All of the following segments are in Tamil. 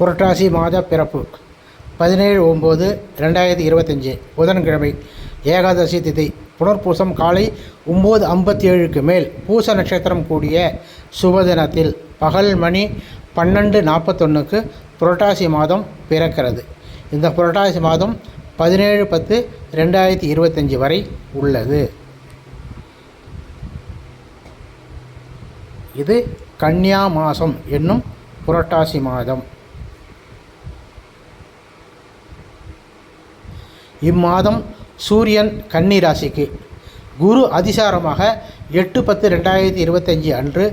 புரட்டாசி மாத பிறப்பு. பதினேழு ஒம்பது ரெண்டாயிரத்தி இருபத்தஞ்சி புதன்கிழமை ஏகாதசி திதி. புனர்பூசம் காலை ஒம்பது ஐம்பத்தி ஏழுக்கு மேல் பூச நட்சத்திரம் கூடிய சுபதினத்தில் பகல் மணி பன்னெண்டு நாற்பத்தொன்றுக்கு புரட்டாசி மாதம் பிறக்கிறது. இந்த புரட்டாசி மாதம் பதினேழு பத்து ரெண்டாயிரத்தி இருபத்தஞ்சி வரை உள்ளது. இது கன்னியா மாதம் என்னும் புரட்டாசி மாதம். இம்மாதம் சூரியன் கன்னி ராசிக்கு குரு அதிசாரமாக எட்டு பத்து ரெண்டாயிரத்தி இருபத்தஞ்சி அன்று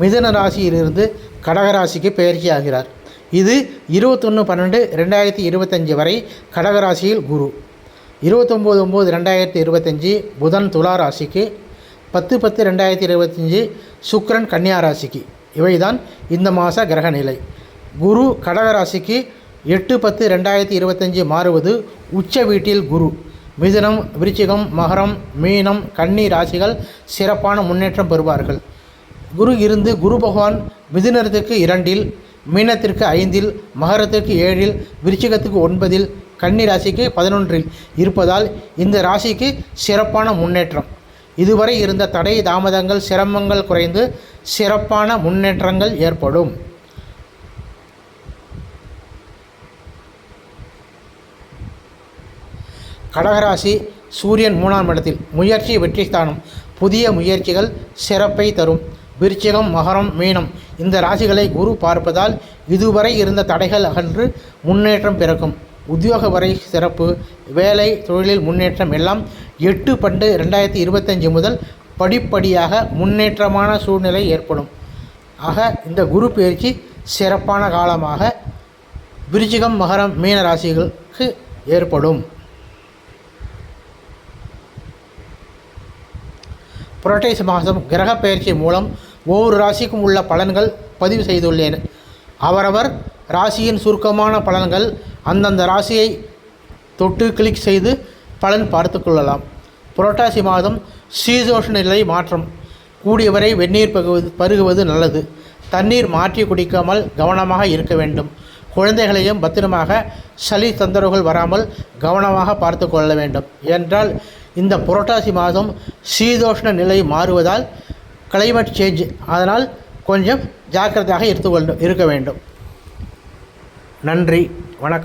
மிதன ராசியிலிருந்து கடகராசிக்கு பெயர்ச்சி ஆகிறார். இது இருபத்தொன்று பன்னெண்டு ரெண்டாயிரத்தி இருபத்தஞ்சி வரை கடகராசியில் குரு. இருபத்தொம்போது ஒம்பது ரெண்டாயிரத்தி இருபத்தஞ்சி புதன் துலா ராசிக்கு. பத்து பத்து ரெண்டாயிரத்தி இருபத்தஞ்சி சுக்ரன் கன்னியா ராசிக்கு. இவைதான் இந்த மாத கிரக நிலை குரு கடகராசிக்கு எட்டு பத்து ரெண்டாயிரத்தி இருபத்தஞ்சி மாறுவது உச்ச வீட்டில் குரு. மிதுனம் விருச்சிகம் மகரம் மீனம் கன்னி ராசிகள் சிறப்பான முன்னேற்றம் பெறுவார்கள். குரு இருந்து குரு பகவான் மிதுனத்திற்கு இரண்டில் மீனத்திற்கு ஐந்தில் மகரத்திற்கு ஏழில் விருச்சிகத்துக்கு ஒன்பதில் கன்னி ராசிக்கு பதினொன்றில் இருப்பதால் இந்த ராசிக்கு சிறப்பான முன்னேற்றம். இதுவரை இருந்த தடை தாமதங்கள் சிரமங்கள் குறைந்து சிறப்பான முன்னேற்றங்கள் ஏற்படும். கடகராசி சூரியன் மூணாம் இடத்தில். முயற்சி வெற்றி ஸ்தானம் புதிய முயற்சிகள் சிறப்பை தரும். விருச்சிகம் மகரம் மீனம். இந்த ராசிகளை குரு பார்ப்பதால் இதுவரை இருந்த தடைகள் அகன்று முன்னேற்றம் பிறக்கும். உத்தியோக வரை சிறப்பு. வேலை தொழிலில் முன்னேற்றம் எல்லாம் எட்டு பண்டு ரெண்டாயிரத்தி இருபத்தஞ்சி முதல் படிப்படியாக முன்னேற்றமான சூழ்நிலை ஏற்படும். ஆக இந்த குரு பயிற்சி சிறப்பான காலமாக விருச்சிகம் மகரம் மீன ராசிகளுக்கு ஏற்படும். புரட்டாசி மாதம் கிரக பயிற்சி மூலம் ஒவ்வொரு ராசிக்கும் உள்ள பலன்கள் பதிவு செய்துள்ளேன். அவரவர் ராசியின் சுருக்கமான பலன்கள் அந்தந்த ராசியை தொட்டு கிளிக் செய்து பலன் பார்த்து கொள்ளலாம். புரட்டாசி மாதம் சீதோஷ நிலை மாற்றம். கூடியவரை வெந்நீர் பகுவது பருகுவது நல்லது. தண்ணீர் மாற்றி குடிக்காமல் கவனமாக இருக்க வேண்டும். குழந்தைகளையும் பத்திரமாக சளி தொந்தரவுகள் வராமல் கவனமாக பார்த்து கொள்ள வேண்டும். என்றால் இந்த புரட்டாசி மாதம் சீதோஷ்ண நிலை மாறுவதால் கிளைமேட் சேஞ்ச் அதனால் கொஞ்சம் ஜாக்கிரதையாக இருத்து இருக்க வேண்டும். நன்றி வணக்கம்.